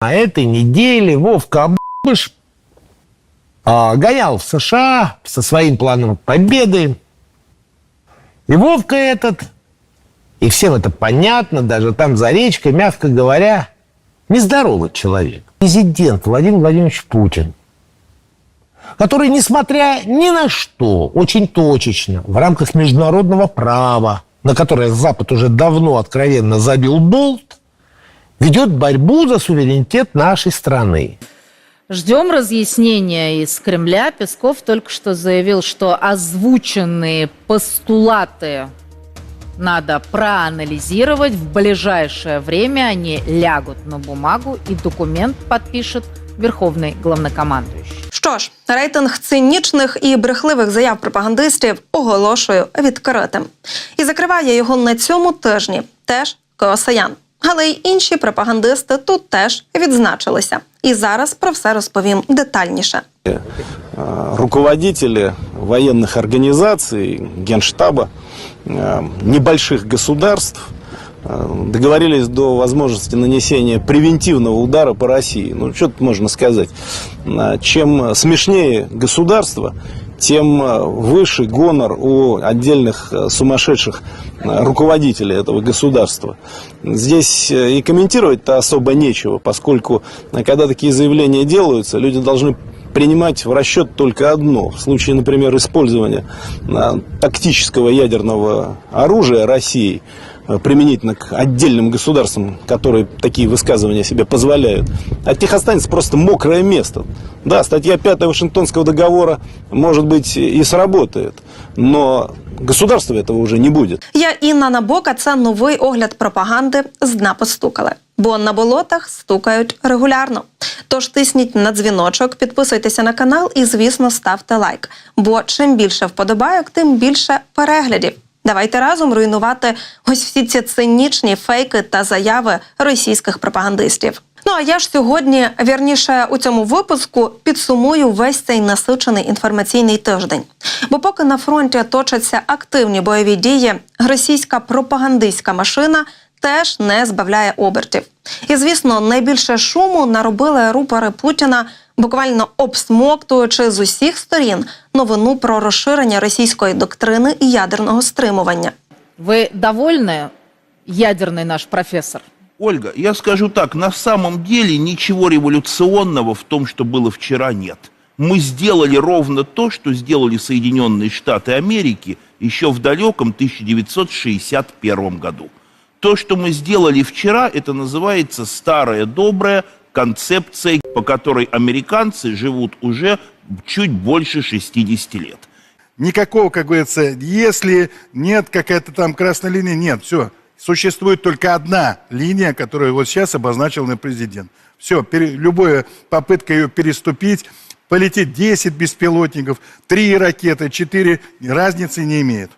на этой неделе Вовка Абыш а, гонял в США со своим планом победы. И Вовка этот, и всем это понятно, даже там за речкой, мягко говоря, нездоровый человек. Президент Владимир Владимирович Путин, который, несмотря ни на что, очень точечно, в рамках международного права, на которое Запад уже давно откровенно забил болт, ведет борьбу за суверенитет нашей страны. Ждем разъяснения из Кремля. Песков только что заявил, что озвученные постулаты надо проанализировать. В ближайшее время они лягут на бумагу и документ подпишет Верховний главнокомандуючий. Що ж, рейтинг цинічних і брехливих заяв пропагандистів оголошую відкритим. І закриває його на цьому тижні теж Коосаян. Але й інші пропагандисти тут теж відзначилися. І зараз про все розповім детальніше. э, руководители военных организаций, генштаба э, небольших государств э, договорились до возможности нанесения превентивного удара по России. Ну, что тут можно сказать? Э, Чем смешнее государство, тем э, выше гонор у отдельных э, сумасшедших э, руководителей этого государства. Здесь и комментировать-то особо нечего, поскольку когда такие заявления делаются, люди должны принимать в расчет только одно. В случае, например, использования тактического ядерного оружия России применительно к отдельным государствам, которые такие высказывания себе позволяют, от них останется просто мокрое место. Да, статья 5 Вашингтонского договора, может быть, и сработает, но государства этого уже не будет. Я Інна Набока. Це новий огляд пропаганди з дна постукали. Бо на болотах стукають регулярно. Тож тисніть на дзвіночок, підписуйтеся на канал і, звісно, ставте лайк. Бо чим більше вподобайок, тим більше переглядів. Давайте разом руйнувати ось всі ці цинічні фейки та заяви російських пропагандистів. Ну а я ж сьогодні, вірніше, у цьому випуску підсумую весь цей насичений інформаційний тиждень. Бо поки на фронті точаться активні бойові дії, російська пропагандистська машина теж не збавляє обертів. І звісно, найбільше шуму наробили рупори Путіна, буквально обсмоктуючи з усіх сторін новину про розширення російської доктрини і ядерного стримування. Вы довольны, ядерный наш профессор? Ольга, я скажу так, на самом деле ничего революционного в том, что было вчера, нет. Мы сделали ровно то, что сделали Соединенные Штаты Америки еще в далеком 1961 году. То, что мы сделали вчера, это называется старая добрая концепция, по которой американцы живут уже чуть больше 60 лет. Никакого, как говорится, если нет какая-то там красная линия, нет, все. Существует только одна линия, которую вот сейчас обозначил на президент. Все, любая попытка ее переступить, полетит 10 беспилотников, 3 ракеты, 4, разницы не имеет.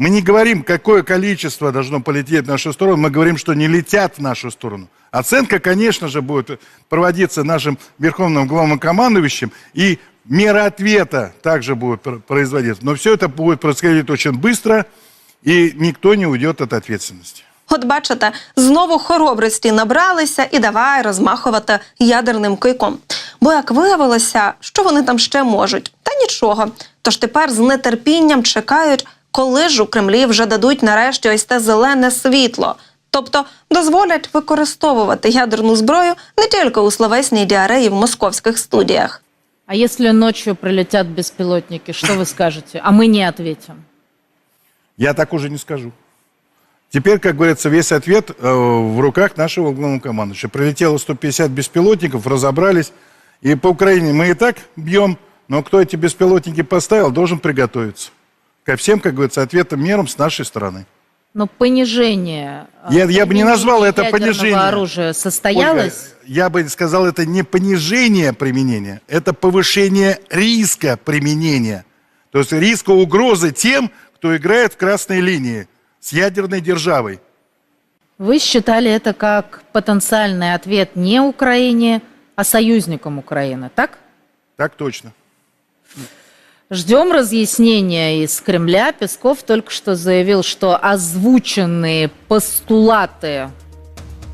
Мы не говорим, какое количество должно полететь в нашу сторону, мы говорим, что не летят в нашу сторону. Оценка, конечно же, будет проводиться нашим верховным главнокомандующим, и мера ответа также будет пр- производиться. Но все это будет происходить очень быстро, и никто не уйдет от ответственности. От бачите, знову хоробрості набралися і давай розмахувати ядерним кийком. Бо як виявилося, що вони там ще можуть? Та нічого. Тож тепер з нетерпінням чекають, коли ж у Кремлі вже дадуть нарешті ось те зелене світло. Тобто дозволять використовувати ядерну зброю не тільки у словесній діареї в московських студіях. А если ночью прилетят беспилотники, что вы скажете? А мы не ответим. Я так уже не скажу. Теперь, как говорится, весь ответ э, в руках нашего главнокомандующего. Прилетело 150 беспилотников, разобрались. И по Украине мы и так бьем, но кто эти беспилотники поставил, должен приготовиться. Ко всем, как говорится, ответам, мерам с нашей стороны. Но понижение э, Я- я бы не назвал это ядерного понижением. оружия состоялось? Ольга, я бы сказал, это не понижение применения, это повышение риска применения. То есть риска угрозы тем, кто играет в красной линии с ядерной державой. Вы считали это как потенциальный ответ не Украине, а союзникам Украины, так? Так точно. Ждем разъяснения из Кремля. Песков только что заявил, что озвученные постулаты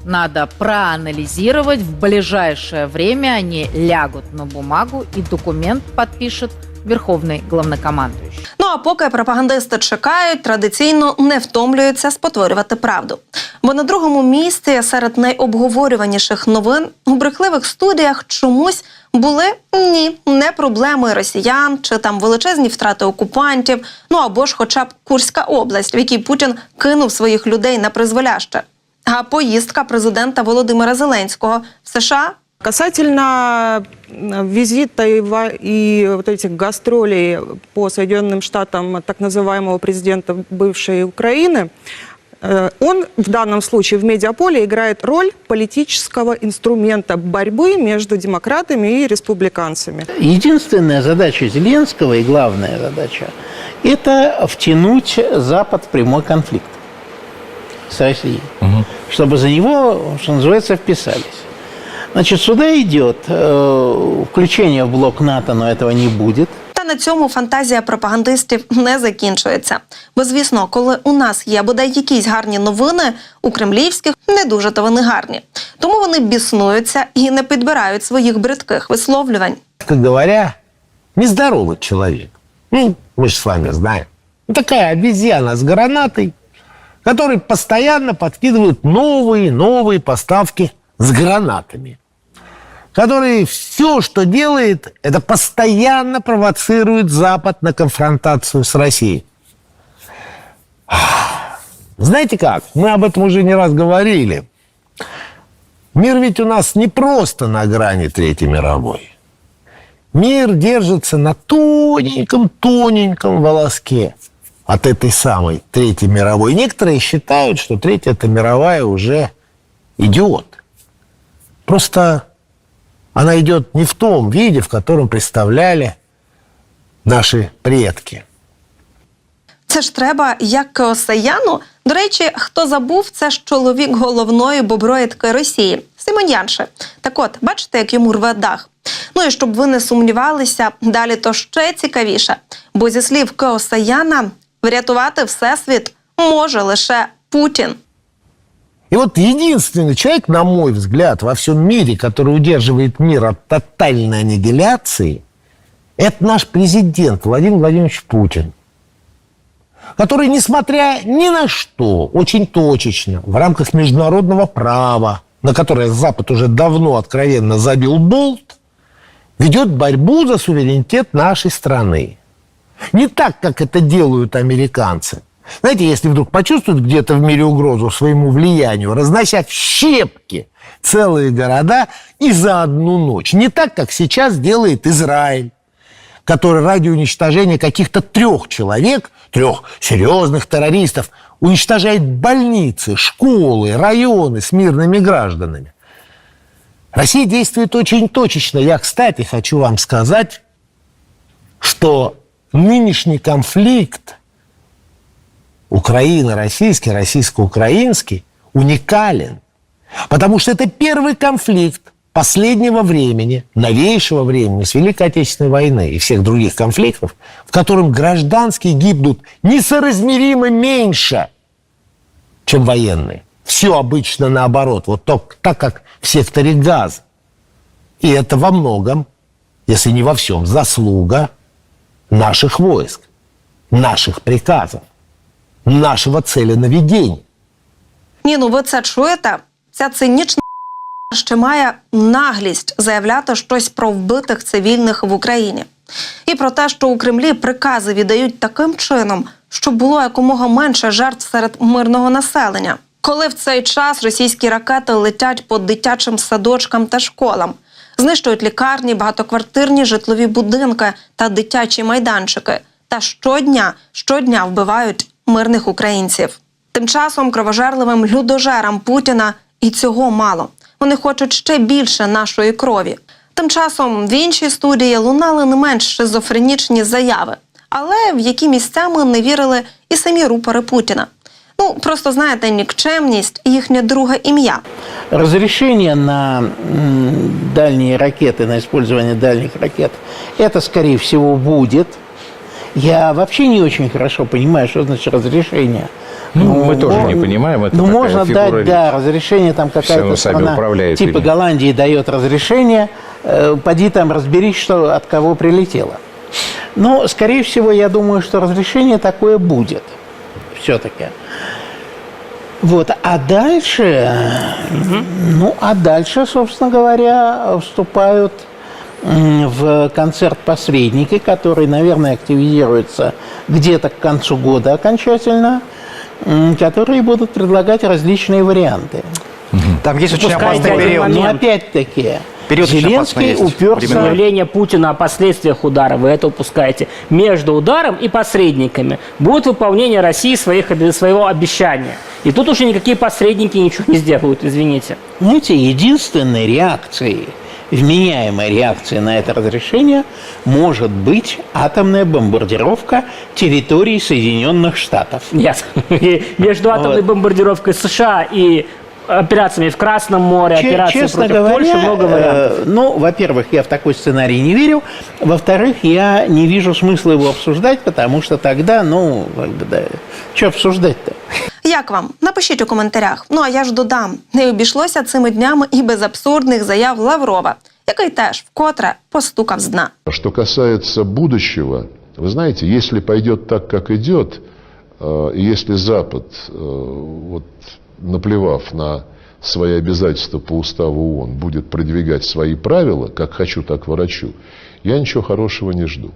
надо проанализировать. В ближайшее время они лягут на бумагу и документ подпишет Верховный главнокомандующий. Ну а поки пропагандисти чекають, традиційно не втомлюються спотворювати правду. Бо на другому місці серед найобговорюваніших новин у брехливих студіях чомусь були ні, не проблеми росіян чи там величезні втрати окупантів, ну або ж хоча б Курська область, в якій Путін кинув своїх людей на призволяще. А поїздка президента Володимира Зеленського в США Касательно м, визита и, и вот этих гастролей по Соединенным Штатам так называемого президента бывшей Украины, э, он в данном случае в медиаполе играет роль политического инструмента борьбы между демократами и республиканцами. Единственная задача Зеленского и главная задача – это втянуть Запад в прямой конфликт с Россией, чтобы за него, что называется, вписались. Значит, сюда идет э, включение в блок НАТО, но этого не будет. Та на цьому фантазія пропагандистів не закінчується. Бо, звісно, коли у нас є бодай якісь гарні новини, у кремлівських не дуже то вони гарні. Тому вони біснуються і не підбирають своїх бридких висловлювань. Как говоря, нездоровый человек. Ну, мы же с вами знаем. Ну, Такая обезьяна с гранатой, который постоянно подкидывает новые, новые поставки с гранатами. Который все, что делает, это постоянно провоцирует Запад на конфронтацию с Россией. Знаете как? Мы об этом уже не раз говорили. Мир ведь у нас не просто на грани Третьей мировой. Мир держится на тоненьком-тоненьком волоске от этой самой Третьей мировой. Некоторые считают, что Третья -то мировая уже идет. Просто она идет не в том виде, в котором представляли наши предки. Це ж треба як Кеосаяну. До речі, хто забув, це ж чоловік головної боброїдки Росії Симонянше. Так от, бачите, як йому рве дах. Ну і щоб ви не сумнівалися, далі то ще цікавіше. Бо зі слів Кеосаяна, врятувати всесвіт може лише Путін. И вот единственный человек, на мой взгляд, во всем мире, который удерживает мир от тотальной аннигиляции, это наш президент Владимир Владимирович Путин, который, несмотря ни на что, очень точечно, в рамках международного права, на которое Запад уже давно откровенно забил болт, ведет борьбу за суверенитет нашей страны. Не так, как это делают американцы. Знаете, если вдруг почувствуют где-то в мире угрозу своему влиянию, разносят в щепки целые города и за одну ночь. Не так, как сейчас делает Израиль, который ради уничтожения каких-то трех человек, трех серьезных террористов, уничтожает больницы, школы, районы с мирными гражданами. Россия действует очень точечно. Я, кстати, хочу вам сказать, что нынешний конфликт Украина-российский, российско-украинский уникален. Потому что это первый конфликт последнего времени, новейшего времени, с Великой Отечественной войны и всех других конфликтов, в котором гражданские гибнут несоразмеримо меньше, чем военные. Все обычно наоборот, вот так, так как в секторе газа. И это во многом, если не во всем, заслуга наших войск, наших приказов, нашего целенаведения. Ні, ну ви це чуєте? Ця цинічна ще має наглість заявляти щось про вбитих цивільних в Україні. І про те, що у Кремлі прикази віддають таким чином, щоб було якомога менше жертв серед мирного населення. Коли в цей час російські ракети летять по дитячим садочкам та школам, знищують лікарні, багатоквартирні житлові будинки та дитячі майданчики, та щодня, щодня вбивають мирних українців. Тим часом кровожерливим людожерам Путіна і цього мало. Вони хочуть ще більше нашої крові. Тим часом в іншій студії лунали не менш шизофренічні заяви, але в які місцями не вірили і самі рупори Путіна. Ну просто знаєте, нікчемність і їхнє друге ім'я. Разрешение на м, дальние ракеты, на использование дальних ракет, это, скорее всего, будет. Я вообще не очень хорошо понимаю, что значит разрешение Ну, мы тоже не понимаем, это Ну, можно дать, да, разрешение, там какая-то сами страна, управляют типа ими. Голландии дает разрешение, э, поди там разберись, что от кого прилетело. Но, скорее всего, я думаю, что разрешение такое будет все-таки. Вот, а дальше, ну, а дальше, собственно говоря, вступают в концерт посредники, которые, наверное, активизируются где-то к концу года окончательно, которые будут предлагать различные варианты. Там есть очень Пускай опасный период. Но момент. опять-таки, Период Зеленский уперся... Заявление Путина о последствиях удара, вы это упускаете. Между ударом и посредниками будет выполнение России своих, своего обещания. И тут уже никакие посредники ничего не сделают, извините. Знаете, единственной реакцией, вменяемой реакцией на это разрешение может быть атомная бомбардировка территории Соединенных Штатов. Нет. И между атомной Вот. бомбардировкой США и операциями в Красном море, Че- операцией Честно против говоря, Польши много э, вариантов. ну, во-первых, я в такой сценарий не верю. Во-вторых, я не вижу смысла его обсуждать, потому что тогда, ну, как бы, да, что обсуждать-то? Як вам? Напишіть у коментарях. Ну а я ж додам, не обійшлося цими днями і без абсурдних заяв Лаврова, який теж вкотре постукав з дна. Что касается будущего, вы знаете, если пойдет так, как идет, э, и если Запад, э, вот, наплевав на свои обязательства по уставу ООН, будет продвигать свои правила, как хочу, так ворочу, я ничего хорошего не жду.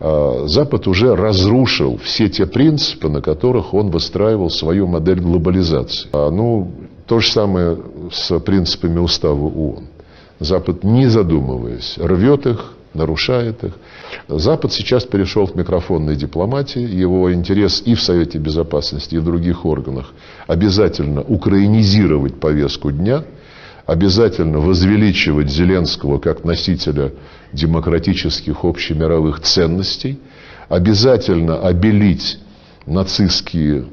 А, Запад уже разрушил все те принципы, на которых он выстраивал свою модель глобализации. А, Ну, то же самое с принципами устава ООН. Запад, не задумываясь, рвет их, нарушает их. Запад сейчас перешел к микрофонной дипломатии. Его интерес и в Совете Безопасности, и в других органах обязательно украинизировать повестку дня, обязательно возвеличивать Зеленского как носителя демократических общемировых ценностей, обязательно обелить нацистские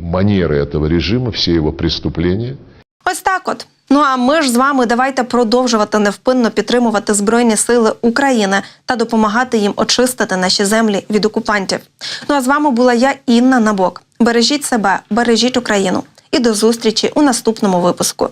манеры этого режима, все его преступления – Ось так от. Ну а ми ж з вами давайте продовжувати невпинно підтримувати Збройні Сили України та допомагати їм очистити наші землі від окупантів. Ну а з вами була я, Інна Набок. Бережіть себе, бережіть Україну і до зустрічі у наступному випуску.